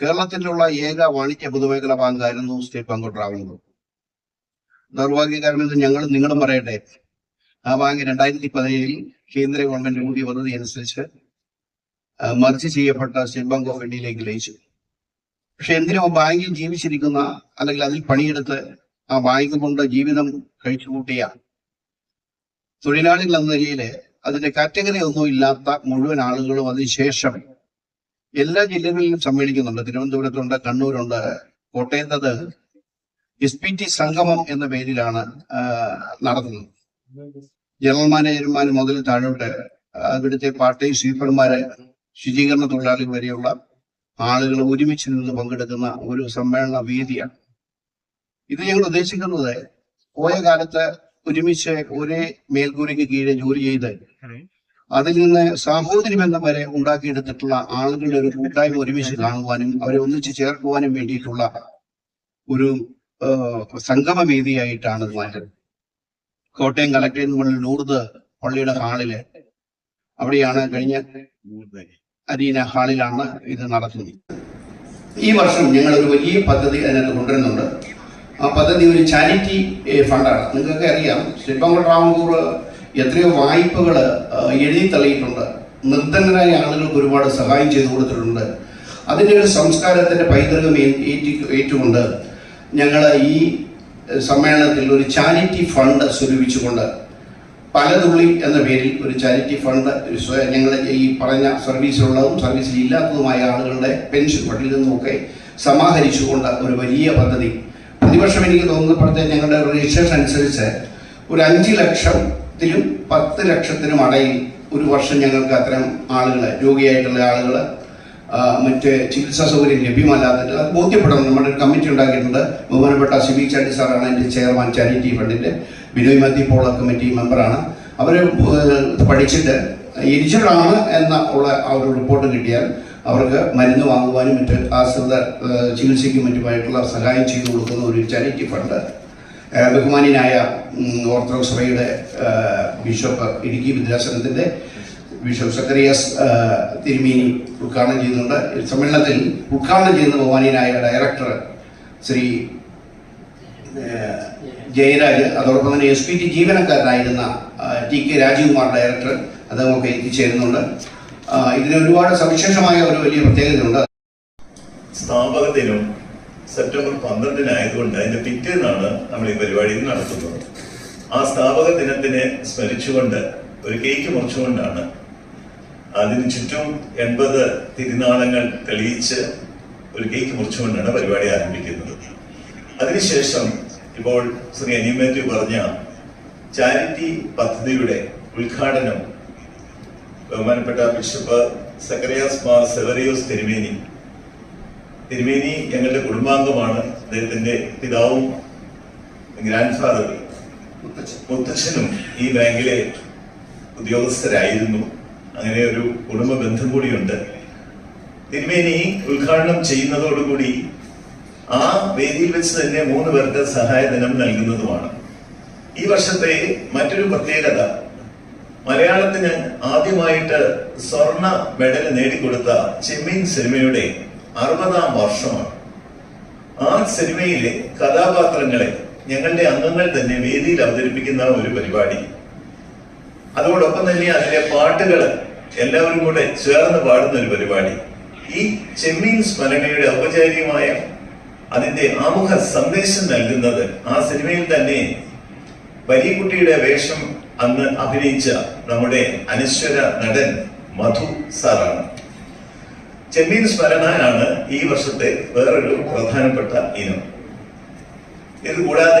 കേരളത്തിലുള്ള ഏക വാണിജ്യ പൊതുമേഖല ബാങ്ക് ബാങ്കായിരുന്നു സ്റ്റേറ്റ് ബാങ്ക് ഓഫ് ട്രാവൻകൂർ ദൗർഭാഗ്യകരമെന്ന് ഞങ്ങൾ നിങ്ങളും പറയട്ടെ. ആ ബാങ്ക് രണ്ടായിരത്തി പതിനേഴിൽ കേന്ദ്ര ഗവൺമെന്റ് കൂടിയ പദ്ധതി അനുസരിച്ച് മറിച്ച് ചെയ്യപ്പെട്ട സ്റ്റേറ്റ് ബാങ്ക് ഓഫ് ഇന്ത്യയിലേക്ക് ലയിച്ചു. പക്ഷെ എന്തിനോ ബാങ്കിൽ ജീവിച്ചിരിക്കുന്ന അല്ലെങ്കിൽ അതിൽ പണിയെടുത്ത് ആ ബാങ്ക് കൊണ്ട് ജീവിതം കഴിച്ചു കൂട്ടിയ തൊഴിലാളികൾ എന്ന നിലയിൽ അതിന്റെ കാറ്റഗറി ഒന്നും ഇല്ലാത്ത മുഴുവൻ ആളുകളും അതിനുശേഷം എല്ലാ ജില്ലകളിലും സമ്മേളിക്കുന്നുണ്ട്. തിരുവനന്തപുരത്തുണ്ട് കണ്ണൂരുണ്ട് കോട്ടയത്തത് എസ് പി ടി സംഗമം എന്ന പേരിലാണ് നടത്തുന്നത്. ജനറൽ മാനേജർമാർ മുതൽ താഴോട്ട് അവിടുത്തെ പാർട്ടി സ്വീപ്പർമാരെ ശുചീകരണ തൊഴിലാളികൾ വരെയുള്ള ആളുകൾ ഒരുമിച്ച് നിന്ന് പങ്കെടുക്കുന്ന ഒരു സമ്മേളന വേദിയാണ്. ഇത് ഞങ്ങൾ ഉദ്ദേശിക്കുന്നത് പോയ കാലത്ത് ഒരുമിച്ച് ഒരേ മേൽക്കൂരയ്ക്ക് കീഴിൽ ജോലി ചെയ്ത് അതിൽ നിന്ന് സാഹോദര്യ ബന്ധം വരെ ഉണ്ടാക്കിയെടുത്തിട്ടുള്ള ആളുകളുടെ ഒരു കൂട്ടായ്മ ഒരുമിച്ച് കാണുവാനും അവരെ ഒന്നിച്ച് ചേർക്കുവാനും വേണ്ടിയിട്ടുള്ള ഒരു സംഗമ വേദിയായിട്ടാണ് ഇത് മാറ്റുന്നത് കോട്ടയം കളക്ടറേറ്റ് മുകളിൽ ലൂർദ് പള്ളിയുടെ ഹാളിൽ അവിടെയാണ് കഴിഞ്ഞ അരീന ഹാളിലാണ് ഇത് നടത്തുന്നത്. ഈ വർഷം ഞങ്ങൾ ഒരു വലിയ പദ്ധതി അതിനകത്ത് കൊണ്ടുവരുന്നുണ്ട്. ആ പദ്ധതി ഒരു ചാരിറ്റി ഫണ്ടാണ്. നിങ്ങൾക്ക് അറിയാം ഓഫ് ട്രാവൻകൂർ എത്രയോ വായ്പകൾ എഴുതി തള്ളിയിട്ടുണ്ട് നിർദ്ധനരായ ആളുകൾക്ക് ഒരുപാട് സഹായം ചെയ്തു കൊടുത്തിട്ടുണ്ട്. അതിന്റെ ഒരു സംസ്കാരത്തിന്റെ പൈതൃകം ഏറ്റി ഏറ്റുകൊണ്ട് ഞങ്ങൾ ഈ സമ്മേളനത്തിൽ ഒരു ചാരിറ്റി ഫണ്ട് സ്വരൂപിച്ചുകൊണ്ട് പലതുള്ളി എന്ന പേരിൽ ഒരു ചാരിറ്റി ഫണ്ട് ഞങ്ങൾ ഈ പറഞ്ഞ സർവീസിലുള്ളതും സർവീസിൽ ഇല്ലാത്തതുമായ ആളുകളുടെ പെൻഷൻ ഫണ്ടിൽ നിന്നുമൊക്കെ സമാഹരിച്ചുകൊണ്ട് ഒരു വലിയ പദ്ധതി. പ്രതിവർഷം എനിക്ക് തോന്നുന്നപ്പോഴത്തെ ഞങ്ങളുടെ രജിസ്ട്രേഷൻ അനുസരിച്ച് ഒരു അഞ്ച് ലക്ഷത്തിലും പത്ത് ലക്ഷത്തിനും അടയിൽ ഒരു വർഷം ഞങ്ങൾക്ക് അത്തരം ആളുകൾ രോഗിയായിട്ടുള്ള ആളുകൾ മറ്റ് ചികിത്സാ സൗകര്യം ലഭ്യമല്ലാത്തത് അത് ബോധ്യപ്പെടണം. നമ്മുടെ ഒരു കമ്മിറ്റി ഉണ്ടാക്കിയിട്ടുണ്ട്. ബഹുമാനപ്പെട്ട സിബി ചാണ്ടി സാറാണ് അതിന്റെ ചെയർമാൻ ചാരിറ്റി ഫണ്ടിന്റെ. ബിനോയ് മാത്യു പോള കമ്മിറ്റി മെമ്പറാണ്. അവർ പഠിച്ചിട്ട് എലിജിബിളാണ് എന്ന ഉള്ള ആ ഒരു റിപ്പോർട്ട് കിട്ടിയാൽ അവർക്ക് മരുന്ന് വാങ്ങുവാനും മറ്റ് ആശ്രിത ചികിത്സയ്ക്കും മറ്റുമായിട്ടുള്ള സഹായം ചെയ്തു കൊടുക്കുന്ന ഒരു ചാരിറ്റി ഫണ്ട് ഏഹ്, ബഹുമാന്യനായ ഓർത്തഡോക്സ് സഭയുടെ ബിഷപ്പ് ഇടുക്കി വിദ്യാസനത്തിന്റെ ബിഷപ്പ് സക്കറിയാസ് തിരുമേനി ഉദ്ഘാടനം ചെയ്യുന്നുണ്ട്. സമ്മേളനത്തിൽ ഉദ്ഘാടനം ചെയ്യുന്ന ബഹുമാനിയനായ ഡയറക്ടർ ശ്രീ ജയരാജ് അതോടൊപ്പം തന്നെ എസ് പി ടി ജീവനക്കാരനായിരുന്ന ടി കെ രാജീവ്കുമാർ ഡയറക്ടർ അദ്ദേഹമൊക്കെ എത്തിച്ചേരുന്നുണ്ട്. ഇതിന് ഒരുപാട് സവിശേഷമായ ഒരു വലിയ പ്രത്യേകതയുണ്ട്. സ്ഥാപക ദിനം സെപ്റ്റംബർ പന്ത്രണ്ടിനായതുകൊണ്ട് അതിന്റെ പിറ്റേന്നാണ് നമ്മൾ ഈ പരിപാടി നടത്തുന്നത്. ആ സ്ഥാപക ദിനത്തിനെ സ്മരിച്ചുകൊണ്ട് ഒരു കേക്ക് മുറിച്ചുകൊണ്ടാണ് അതിന് ചുറ്റും എൺപത് തിരുനാളങ്ങൾ തെളിയിച്ച് ഒരു കേക്ക് മുറിച്ചുകൊണ്ടാണ് പരിപാടി ആരംഭിക്കുന്നത്. അതിനുശേഷം ഇപ്പോൾ ശ്രീ അനിമേറ്റു പറഞ്ഞ ചാരിറ്റി പദ്ധതിയുടെ ഉദ്ഘാടനം ബഹുമാനപ്പെട്ട ബിഷപ്പ് സക്കറിയാസ് മാർ സെവറിയോസ് തിരുമേനി തിരുമേനി ഞങ്ങളുടെ കുടുംബാംഗമാണ്. അദ്ദേഹത്തിന്റെ പിതാവും ഗ്രാൻഡ് ഫാദറും മുത്തച്ഛനും ഈ ബാങ്കിലെ ഉദ്യോഗസ്ഥരായിരുന്നു. അങ്ങനെ ഒരു കുടുംബ ബന്ധം കൂടിയുണ്ട്. തിരുമേനി ഉദ്ഘാടനം ചെയ്യുന്നതോടുകൂടി ആ വേദിയിൽ വെച്ച് തന്നെ മൂന്ന് പേർക്ക് സഹായധനം നൽകുന്നതുമാണ്. ഈ വർഷത്തെ മറ്റൊരു പ്രത്യേകത മലയാളത്തിന് ആദ്യമായിട്ട് സ്വർണ മെഡൽ നേടിക്കൊടുത്ത ചെമ്മീൻ സിനിമയുടെ അറുപതാം വർഷമാണ്. ആ സിനിമയിലെ കഥാപാത്രങ്ങളെ ഞങ്ങളുടെ അംഗങ്ങൾ തന്നെ വേദിയിൽ അവതരിപ്പിക്കുന്ന ഒരു പരിപാടി. അതോടൊപ്പം തന്നെ അതിലെ പാട്ടുകൾ എല്ലാവരും കൂടെ ചേർന്ന് പാടുന്ന ഒരു പരിപാടി. ഈ ചെമ്മീൻ സ്മരണയുടെ ഔപചാരികമായ അതിന്റെ ആമുഖ സന്ദേശം നൽകുന്നത് ആ സിനിമയിൽ തന്നെ വലിയകുട്ടിയുടെ വേഷം അന്ന് അഭിനയിച്ച നമ്മുടെ അനശ്വര നടൻ മധു സാറാണ്. ചെമ്മീൻ സ്മരണയാണ് ഈ വർഷത്തെ വേറൊരു പ്രധാനപ്പെട്ട ഇനം. ഇത് കൂടാതെ